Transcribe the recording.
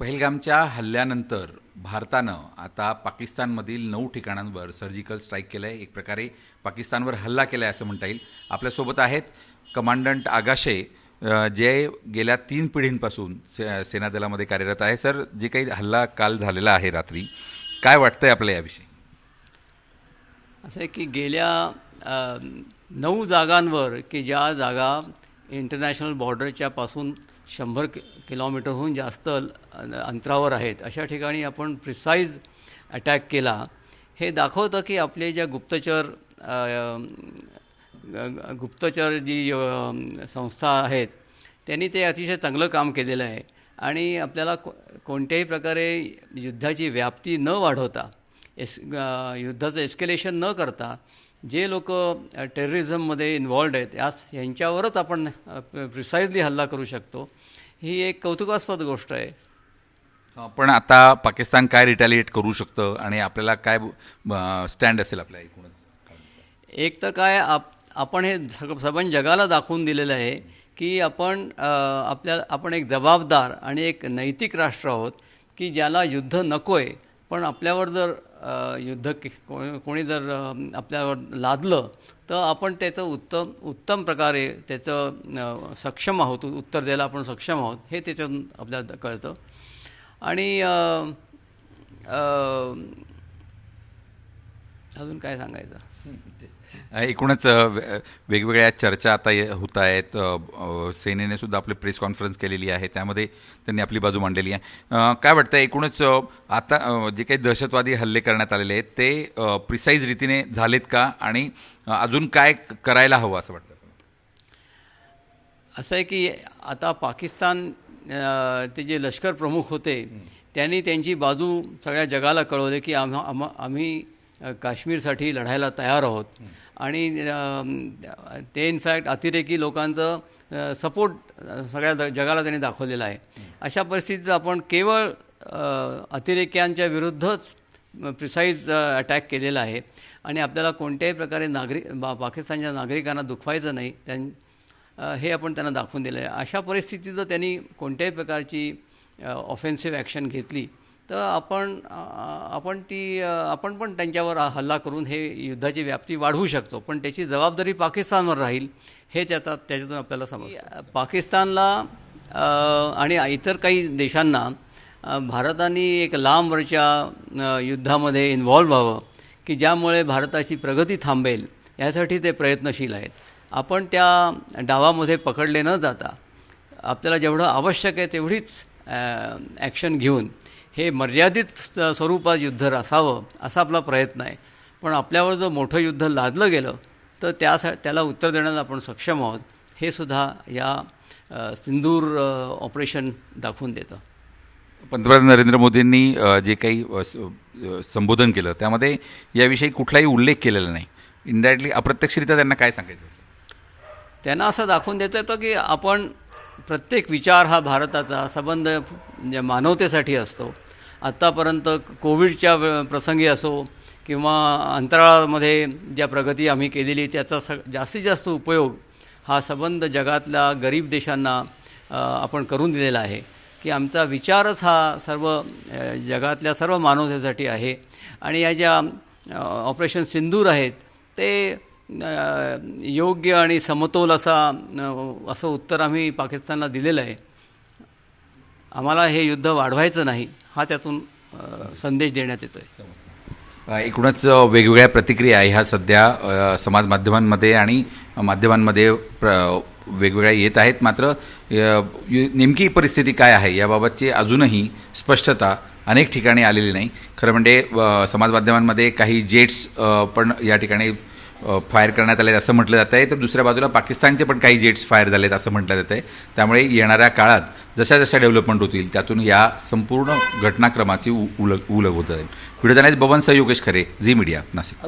पहलगामच्या हल्ल्यानंतर भारतानं आता पाकिस्तानमधील नऊ ठिकाणांवर सर्जिकल स्ट्राईक केलं आहे एक प्रकारे पाकिस्तानवर हल्ला केला आहे असं म्हणता येईल. आपल्यासोबत आहेत कमांडंट आगाशे. जे गेल्या तीन पिढींपासून से सेनादलामध्ये कार्यरत आहे. सर जे काही हल्ला काल झालेला आहे रात्री काय वाटतं आहे आपल्या याविषयी? असं आहे की गेल्या नऊ जागांवर की ज्या जागा इंटरनॅशनल बॉर्डरच्या पासून शंभर कि किलोमीटरहून जास्त अंतरावर आहेत. अशा ठिकाणी आपण प्रिसाईज अटॅक केला. हे दाखवतं की आपले ज्या गुप्तचर ग- गुप्तचर जी संस्था आहेत त्यांनी ते अतिशय चांगलं काम केलेलं आहे. आणि आपल्याला को कोणत्याही प्रकारे युद्धाची व्याप्ती न वाढवता एस युद्धाचं एस्केलेशन न करता जे लोक टेररिझममध्ये इन्व्हॉल्ड आहेत यास यांच्यावरच आपण प्रिसाइजली हल्ला करू शकतो ही एक कौतुकास्पद गोष्ट आहे. पण आता पाकिस्तान काय रिटॅलिएट करू शकतं आणि आपल्याला काय स्टँड असेल आपल्या एकूणच? एक तर काय आप आपण हे सबंध जगाला दाखवून दिलेलं आहे की आपण आपल्या आपण एक जबाबदार आणि एक नैतिक राष्ट्र आहोत की ज्याला युद्ध नको आहे पण आपल्यावर जर युद्ध कोणी जर आपल्यावर लादलं तर आपण त्याचं उत्तम उत्तम प्रकारे त्याचं सक्षम आहोत उत्तर द्यायला आपण सक्षम आहोत हे त्याच्यातून आपल्याला कळतं. आणि अजून काय सांगायचं? एकूणच वेगवेगळ्या चर्चा आता होत आहेत. सेनेने सुद्धा आपली प्रेस कॉन्फरन्स केलेली आहे. त्यामध्ये त्यांनी आपली बाजू मांडलेली आहे. काय वाटतं एकूणच आता जे काही दहशतवादी हल्ले करण्यात आलेले आहेत ते प्रिसाईज रीतीने झालेत का? आणि अजून काय करायला हवं असं वाटतं? असं आहे की आता पाकिस्तान ते जे लष्कर प्रमुख होते त्यांनी त्यांची बाजू सगळ्या जगाला कळवले की आम्हा आम्हा आम्ही काश्मीरसाठी लढायला तयार आहोत. आणि ते इनफॅक्ट अतिरेकी लोकांचं सपोर्ट सगळ्या जगाला त्यांनी दाखवलेला आहे. अशा परिस्थितीत आपण केवळ अतिरेक्यांच्या विरुद्धच प्रिसाईज अटॅक केलेला आहे. आणि आपल्याला कोणत्याही प्रकारे नागरिक बा पाकिस्तानच्या नागरिकांना दुखवायचं नाही त्यां हे आपण त्यांना दाखवून दिलं आहे अशा परिस्थितीत जर त्यांनी कोणत्याही प्रकारची ऑफेन्सिव्ह ॲक्शन घेतली तर आपण आपण ती आपण पण त्यांच्यावर हल्ला करून हे युद्धाची व्याप्ती वाढवू शकतो. पण त्याची जबाबदारी पाकिस्तानवर राहील हे त्याचा त्याच्यातून आपल्याला समजतं. पाकिस्तानला आणि इतर काही देशांना भारताने एक लांबवरच्या युद्धामध्ये इन्व्हॉल्व व्हावं की ज्यामुळे भारताची प्रगती थांबेल यासाठी ते प्रयत्नशील आहेत. आपण त्या डावामध्ये पकडले न जाता आपल्याला जेवढं आवश्यक आहे तेवढीच ॲक्शन घेऊन हे मर्यादित स- स्वरूपात युद्ध असावं असा आपला प्रयत्न आहे. पण आपल्यावर जर मोठं युद्ध लादलं गेलं तर त्यासा त्याला उत्तर देण्याला आपण सक्षम आहोत. हे सुद्धा या सिंदूर ऑपरेशन दाखवून देतं. पंतप्रधान नरेंद्र मोदींनी जे काही संबोधन केलं त्यामध्ये याविषयी कुठलाही उल्लेख केलेला नाही. इनडायरेक्टली अप्रत्यक्षरित्या त्यांना काय सांगायचं? त्यांना असं दाखवून देतं येतं की आपण प्रत्येक विचार हा भारताचा संबंध म्हणजे मानवतेसाठी असतो. आत्तापर्यंत कोविडच्या प्रसंगी असो किंवा अंतराळामध्ये ज्या प्रगती आम्ही केलेली त्याचा स जास्तीत जास्त उपयोग हा संबंध जगातल्या गरीब देशांना आपण करून दिलेला आहे. की आमचा विचारच हा सर्व जगातल्या सर्व मानवतेसाठी आहे. आणि या ज्या ऑपरेशन सिंदूर आहेत ते योग्य आणि समतोल असा असं उत्तर आम्ही पाकिस्तानला दिलेलं आहे. आम्हाला हे युद्ध वाढवायचं नाही हा त्यातून संदेश देण्यात येतो आहे एकूणच वेगवेगळ्या प्रतिक्रिया ह्या सध्या समाज माध्यमांमध्ये आणि माध्यमांमध्ये प्र वेगवेगळ्या येत आहेत. मात्र नेमकी परिस्थिती काय आहे याबाबतची अजूनही स्पष्टता अनेक ठिकाणी आलेली नाही. खरं म्हणजे समाज माध्यमांमध्ये काही जेट्स पण या ठिकाणी फायर करण्यात आले असं म्हटलं जात आहे. तर दुसऱ्या बाजूला पाकिस्तानचे पण काही जेट्स फायर झालेत असं म्हटलं जात आहे. त्यामुळे येणाऱ्या काळात जशा जशा डेव्हलपमेंट होतील त्यातून या संपूर्ण घटनाक्रमाची उ- उलग उलग होत जाईल. व्हिडिओ जाण्यास बबन सह योगेश खरे झी मीडिया नाशिक.